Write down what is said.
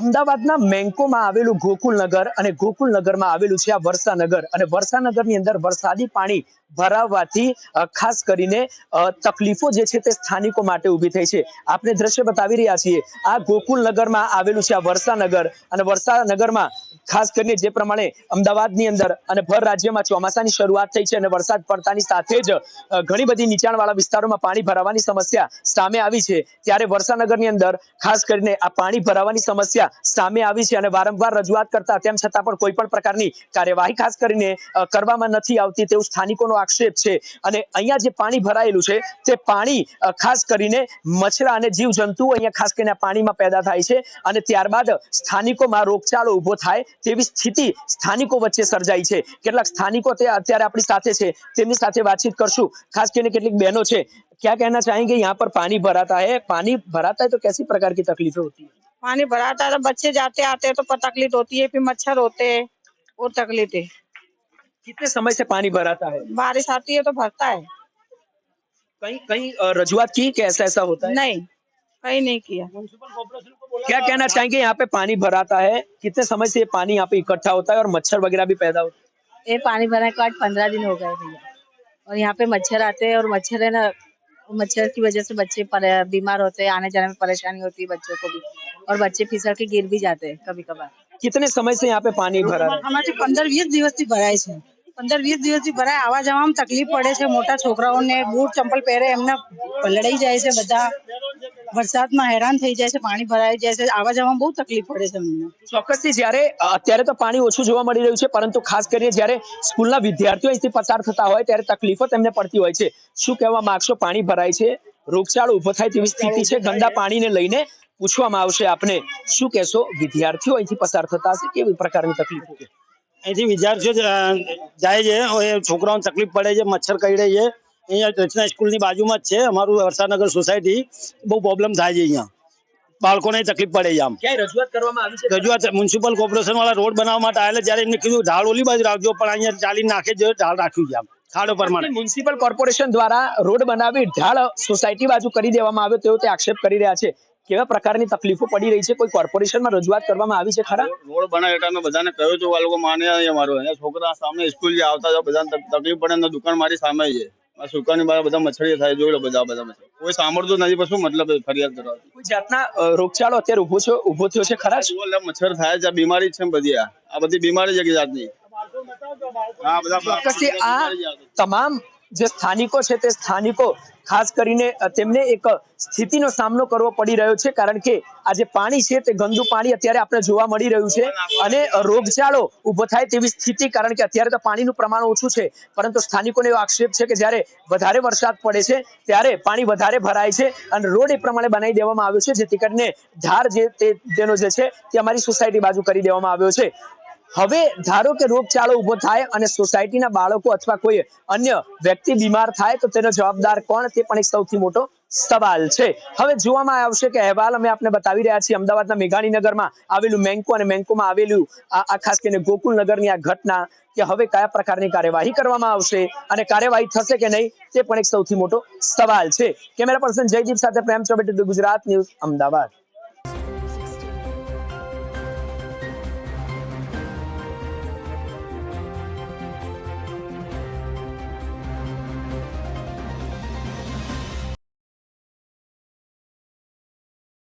અમદાવાદના મેંકોમાં આવેલું ગોકુલનગર અને ગોકુલનગરમાં આવેલું છે આ વર્ષાનગર. અને વર્ષાનગરની અંદર વરસાદી પાણી ભરાવવાથી ખાસ કરીને તકલીફો જે છે તે સ્થાનિકો માટે ઊભી થઈ છે. આપણે દ્રશ્ય બતાવી રહ્યા છીએ, આ ગોકુલનગરમાં આવેલું છે આ વર્ષાનગર. અને વર્ષાનગરમાં ખાસ કરીને જે પ્રમાણે અમદાવાદની અંદર અને ભર રાજ્યમાં ચોમાસાની શરૂઆત થઈ છે અને વરસાદ પડતાની સાથે જ ઘણી બધી નીચાણવાળા વિસ્તારોમાં પાણી ભરાવાની સમસ્યા સામે આવી છે. ત્યારે વરસાનગરની અંદર ખાસ કરીને આ પાણી ભરાવાની સમસ્યા સામે આવી છે અને વારંવાર રજૂઆત કરતા તેમ છતાં પણ કોઈ પણ પ્રકારની કાર્યવાહી ખાસ કરીને કરવામાં નથી આવતી તેવું સ્થાનિકોનો આક્ષેપ છે. અને અહીંયા જે પાણી ભરાયેલું છે તે પાણી ખાસ કરીને મચ્છરા અને જીવજંતુઓ અહીંયા ખાસ કરીને પાણીમાં પેદા થાય છે અને ત્યારબાદ સ્થાનિકોમાં રોગચાળો ઊભો થાય તેવી સ્થિતિ સ્થાનિકો વચ્ચે સર્જાઈ છે કેટલાક સ્થાનિકો તે અત્યારે આપણી સાથે છે તેમની સાથે વાતચીત કરશું ખાસ કરીને કેટલીક બહેનો છે क्या कहना चाहेंगे यहाँ पर पानी भराता है पानी भराता है तो कैसी प्रकार की तकलीफें होती है पानी भराता है तो बच्चे जाते आते हैं तो प- तकलीफ होती है फिर मच्छर होते हैं और तकलीफ है कितने समय से पानी भराता है बारिश आती है तो भरता है कहीं कहीं अ, रजुआत की कि ऐसा ऐसा होता है नहीं कहीं नहीं किया क्या कहना चाहेंगे यहाँ पे पानी भराता है कितने समय से ये पानी यहाँ पे इकट्ठा होता है और मच्छर वगैरह भी पैदा होता है ये पानी भरने के बाद पंद्रह दिन हो गए भैया और यहाँ पे मच्छर आते हैं और मच्छर है ना मच्छर की वजह से बच्चे परे- बीमार होते हैं आने जाने में परेशानी होती है बच्चों को भी और बच्चे फिसल के गिर भी जाते हैं कभी कभार कितने समय से यहाँ पे पानी भरा है અમારે પંદર વીસ દિવસથી ભરાય છે પંદર વીસ દિવસથી ભરાય આવા જવામાં તકલીફ પડે છે મોટા છોકરાઓને બૂટ ચંપલ પહેરે એમને પલળાઈ જાય છે બધા વરસાદમાં હેરાન થઈ જાય છે પાણી ભરાઈ જાય છે આવા જવામાં બહુ તકલીફ પડે છે અમને. ચોક્કસથી જ્યારે અત્યારે તો પાણી ઓછું જોવા મળી રહ્યું છે પરંતુ ખાસ કરીને જ્યારે સ્કૂલના વિદ્યાર્થીઓ અહીંથી પસાર થતા હોય ત્યારે તકલીફો તેમને પડતી હોય છે. શું કહેવા માંગશો? પાણી ભરાય છે રોગચાળો ઊભો થાય તેવી સ્થિતિ છે ગંદા પાણીને લઈને પૂછવામાં આવશે આપને. શું કહેશો? વિદ્યાર્થીઓ અહીંથી પસાર થતા હશે કેવી પ્રકારની તકલીફો છે? અહીંથી વિદ્યાર્થીઓ જાય છે હવે છોકરાઓને તકલીફ પડે છે મચ્છર કરડે છે. અહીંયા રચના સ્કૂલની બાજુમાં જ છે. અમારું વરસાદનગર સોસાયટી. બહુ પ્રોબ્લેમ થાય છે અહીંયા. બાળકોને તકલીફ પડે છે આમ. ક્યાંય રજૂઆત કરવામાં આવી છે? રજૂઆત મ્યુનિસિપલ કોર્પોરેશન વાળા રોડ બનાવવા માટે આવેલા જ્યારે એમને કીધું ઢાળ ઓલી બાજુ રાખજો પણ અહીંયા ચાલી નાખે છે ઢાળ રાખ્યું છે આમ. ખાડો પ્રમાણે. મ્યુનિસિપલ કોર્પોરેશન દ્વારા રોડ બનાવી ઢાળ સોસાયટી બાજુ કરી દેવામાં આવ્યો તેવો તે આક્ષેપ કરી રહ્યા છે. કેવા પ્રકારની તકલીફો પડી રહી છે? કોઈ કોર્પોરેશનમાં રજૂઆત કરવામાં આવી છે ખરા? રોડ બનાવ્યો એટલે અમે બધાને કહ્યું હતું આ લોકો માને નહીં અમારું છોકરા સામે સ્કૂલ જે આવતા બધાને તકલીફ પડે દુકાન મારી સામે છે આ સુકાની બાર બધા મચ્છરી થાય જોઈ લો બધા બધા મચ્છર કોઈ સાંભળતું નથી પણ શું મતલબ ફરિયાદ કરવાની કોઈ જાતના રોગચાળો અત્યારે ઊભો છે ઊભો થયો છે ખરા? એટલે મચ્છર થાય છે આ બીમારી છે બધી આ. આ બધી બીમારી છે કે જાતની. હા બધા ચોક્કસથી આ તમામ જે સ્થાનિકો છે તે સ્થાનિકો, ખાસ કરીને તેમને એક સ્થિતિનો સામનો કરવો પડી રહ્યો છે, કારણ કે આ જે પાણી છે તે ગંદુ પાણી અત્યારે આપણે જોવા મળી રહ્યું છે અને રોગચાળો ઊભો થાય તેવી સ્થિતિ, કારણ કે અત્યારે તો પાણીનું પ્રમાણ ઓછું છે. પરંતુ સ્થાનિકોનો એવો આક્ષેપ છે કે જ્યારે વધારે વરસાદ પડે છે, ત્યારે પાણી વધારે ભરાય છે અને રોડ એ પ્રમાણે બનાવી દેવામાં આવ્યો છે, જેથી કરીને ધાર જે તેનો જે છે તે અમારી સોસાયટી બાજુ કરી દેવામાં આવ્યો છે. હવે ધારો કે રોગચાળો ઊભો થાય અને સોસાયટીના બાળકો અથવા કોઈ અન્ય વ્યક્તિ બીમાર થાય, તો તેનો જવાબદાર કોણ? તે પણ એક સૌથી મોટો સવાલ છે. હવે જોવામાં આવશે કે અહેવાલ અમે આપને બતાવી રહ્યા છીએ. અમદાવાદના મેઘાણીનગરમાં આવેલું મેન્કો અને મેન્કોમાં આવેલું આ ખાસ કરીને ગોકુલનગરની આ ઘટના કે હવે કયા પ્રકારની કાર્યવાહી કરવામાં આવશે અને કાર્યવાહી થશે કે નહીં, તે પણ એક સૌથી મોટો સવાલ છે. કેમેરા પર્સન જયદીપ સાથે પ્રેમ ચોબેટી, ગુજરાત ન્યૂઝ, અમદાવાદ.